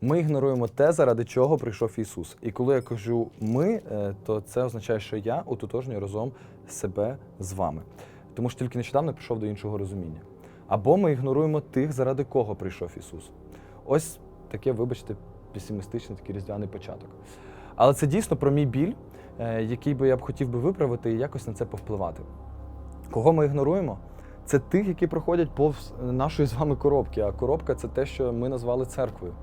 Ми ігноруємо те, заради чого прийшов Ісус. І коли я кажу ми, е, то це означає, що я утотожнюю разом себе з вами. Тому що тільки нещодавно прийшов до іншого розуміння. Або ми ігноруємо тих, заради кого прийшов Ісус. Ось таке, вибачте, песимістичний такий різдвяний початок. Але це дійсно про мій біль, е, який би я б хотів би виправити і якось на це повпливати. Кого ми ігноруємо? Це тих, які проходять повз нашої з вами коробки. А коробка це те, що ми назвали церквою.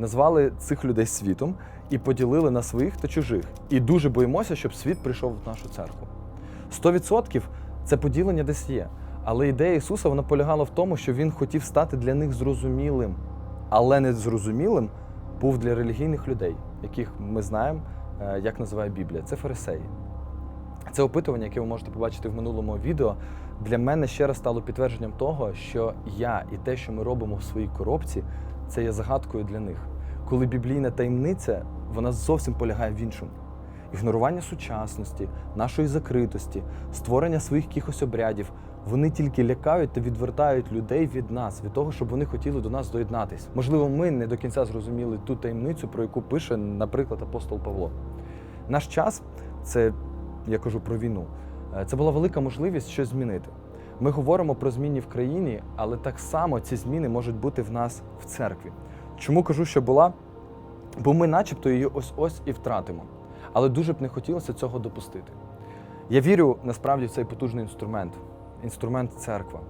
Назвали цих людей світом і поділили на своїх та чужих. І дуже боїмося, щоб світ прийшов в нашу церкву. 100% це поділення десь є. Але ідея Ісуса вона полягала в тому, що Він хотів стати для них зрозумілим, але не зрозумілим був для релігійних людей, яких ми знаємо, е, як називає Біблія. Це фарисеї. Це опитування, яке ви можете побачити в минулому відео, для мене ще раз стало підтвердженням того, що я і те, що ми робимо в своїй коробці, це є загадкою для них. Коли біблійна таємниця, вона зовсім полягає в іншому. Ігнорування сучасності, нашої закритості, створення своїх якихось обрядів, вони тільки лякають та відвертають людей від нас, від того, щоб вони хотіли до нас доєднатись. Можливо, ми не до кінця зрозуміли ту таємницю, про яку пише, наприклад, апостол Павло. Наш час це я кажу про війну. е, Це була велика можливість щось змінити. Ми говоримо про зміни в країні, але так само ці зміни можуть бути в нас в церкві. Чому кажу, що була? Бо ми, начебто, її ось-ось і втратимо. Але дуже б не хотілося цього допустити. Я вірю насправді в цей потужний інструмент інструмент церква.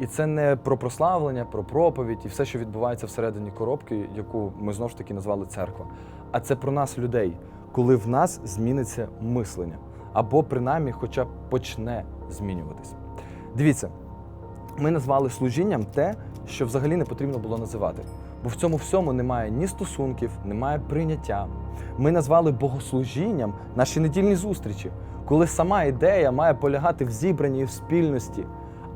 І це не про прославлення, про проповідь і все, що відбувається всередині коробки, яку ми знову ж таки назвали церква. А це про нас, людей, коли в нас зміниться мислення, або принаймні, хоча б почне змінюватись. Дивіться, ми назвали служінням те, що взагалі не потрібно було називати. Бо в цьому всьому немає ні стосунків, немає прийняття. Ми назвали богослужінням наші недільні зустрічі, коли сама ідея має полягати в зібранні і в спільності,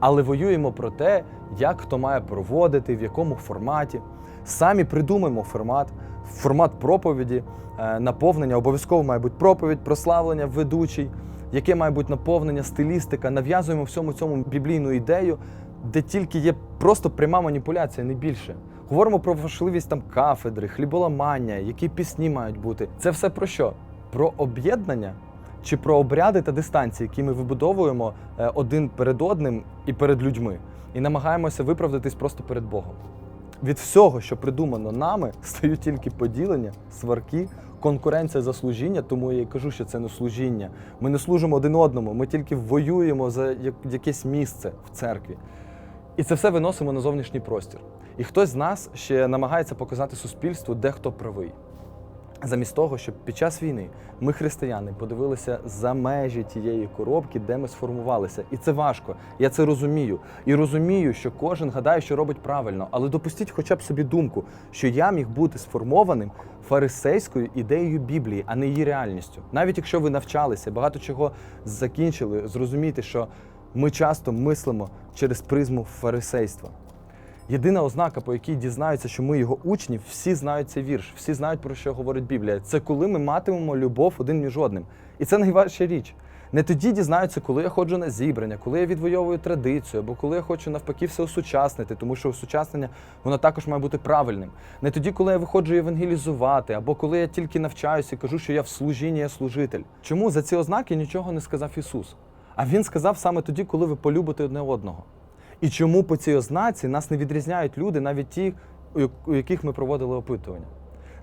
але воюємо про те, як хто має проводити, в якому форматі. Самі придумаємо формат, формат проповіді, е, наповнення. Обов'язково має бути проповідь, прославлення, ведучий, яке має бути наповнення, стилістика. Нав'язуємо всьому цьому біблійну ідею, де тільки є просто пряма маніпуляція, не більше. Говоримо про важливість там кафедри, хліболамання, які пісні мають бути. Це все про що? Про об'єднання чи про обряди та дистанції, які ми вибудовуємо е, один перед одним і перед людьми, і намагаємося виправдатись просто перед Богом. Від всього, що придумано нами, стають тільки поділення, сварки, конкуренція за служіння, тому я і кажу, що це не служіння. Ми не служимо один одному, ми тільки воюємо за якесь місце в церкві. І це все виносимо на зовнішній простір. І хтось з нас ще намагається показати суспільству, де хто правий. Замість того, щоб під час війни ми, християни, подивилися за межі тієї коробки, де ми сформувалися. І це важко. Я це розумію. І розумію, що кожен гадає, що робить правильно. Але допустіть хоча б собі думку, що я міг бути сформованим фарисейською ідеєю Біблії, а не її реальністю. Навіть якщо ви навчалися, багато чого закінчили, зрозумійте, що ми часто мислимо через призму фарисейства. Єдина ознака, по якій дізнаються, що ми його учні, всі знають цей вірш, всі знають, про що говорить Біблія. Це коли ми матимемо любов один між одним. І це найважча річ. Не тоді дізнаються, коли я ходжу на зібрання, коли я відвоюю традицію, або коли я хочу навпаки все осучаснити, тому що осучаснення воно також має бути правильним. Не тоді, коли я виходжу евангелізувати, або коли я тільки навчаюся і кажу, що я в служінні, я служитель. Чому за ці ознаки нічого не сказав Ісус? А Він сказав саме тоді, коли ви полюбите одне одного. І чому по цій ознаці нас не відрізняють люди, навіть ті, у яких ми проводили опитування?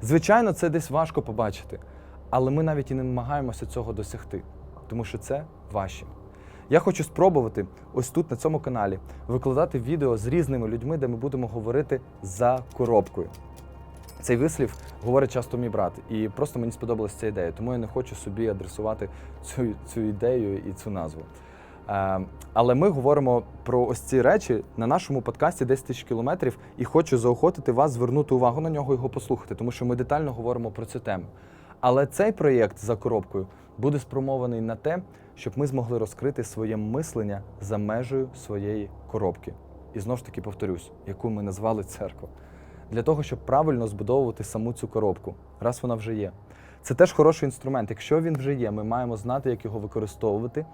Звичайно, це десь важко побачити, але ми навіть і не намагаємося цього досягти, тому що це важче. Я хочу спробувати ось тут, на цьому каналі, викладати відео з різними людьми, де ми будемо говорити за коробкою. Цей вислів говорить часто мій брат, і просто мені сподобалася ця ідея, тому я не хочу собі адресувати цю, цю ідею і цю назву. Е, але ми говоримо про ось ці речі на нашому подкасті 10 тисяч кілометрів, і хочу заохотити вас звернути увагу на нього і його послухати, тому що ми детально говоримо про цю тему. Але цей проєкт за коробкою буде спрямований на те, щоб ми змогли розкрити своє мислення за межею своєї коробки. І знову ж таки повторюсь, яку ми назвали церква для того, щоб правильно збудовувати саму цю коробку, раз вона вже є. Це теж хороший інструмент. Якщо він вже є, ми маємо знати, як його використовувати,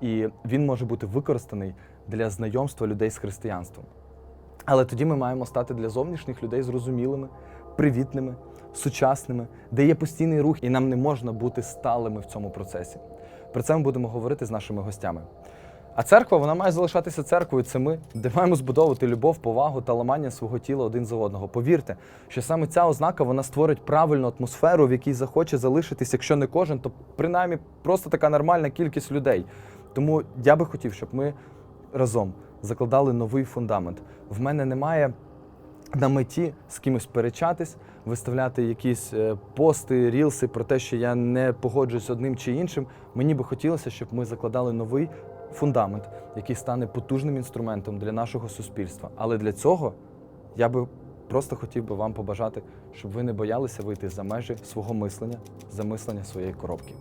і він може бути використаний для знайомства людей з християнством. Але тоді ми маємо стати для зовнішніх людей зрозумілими, привітними, сучасними, де є постійний рух, і нам не можна бути сталими в цьому процесі. Про це ми будемо говорити з нашими гостями. А церква вона має залишатися церквою. Це ми, де маємо збудовувати любов, повагу та ламання свого тіла один за одного. Повірте, що саме ця ознака вона створить правильну атмосферу, в якій захоче залишитись, якщо не кожен, то принаймні просто така нормальна кількість людей. Тому я би хотів, щоб ми разом закладали новий фундамент. В мене немає на меті з кимось перечатись, виставляти якісь е, пости, рілси про те, що я не погоджуюсь одним чи іншим. Мені би хотілося, щоб ми закладали новий фундамент, який стане потужним інструментом для нашого суспільства. Але для цього я би просто хотів би вам побажати, щоб ви не боялися вийти за межі свого мислення, за мислення своєї коробки.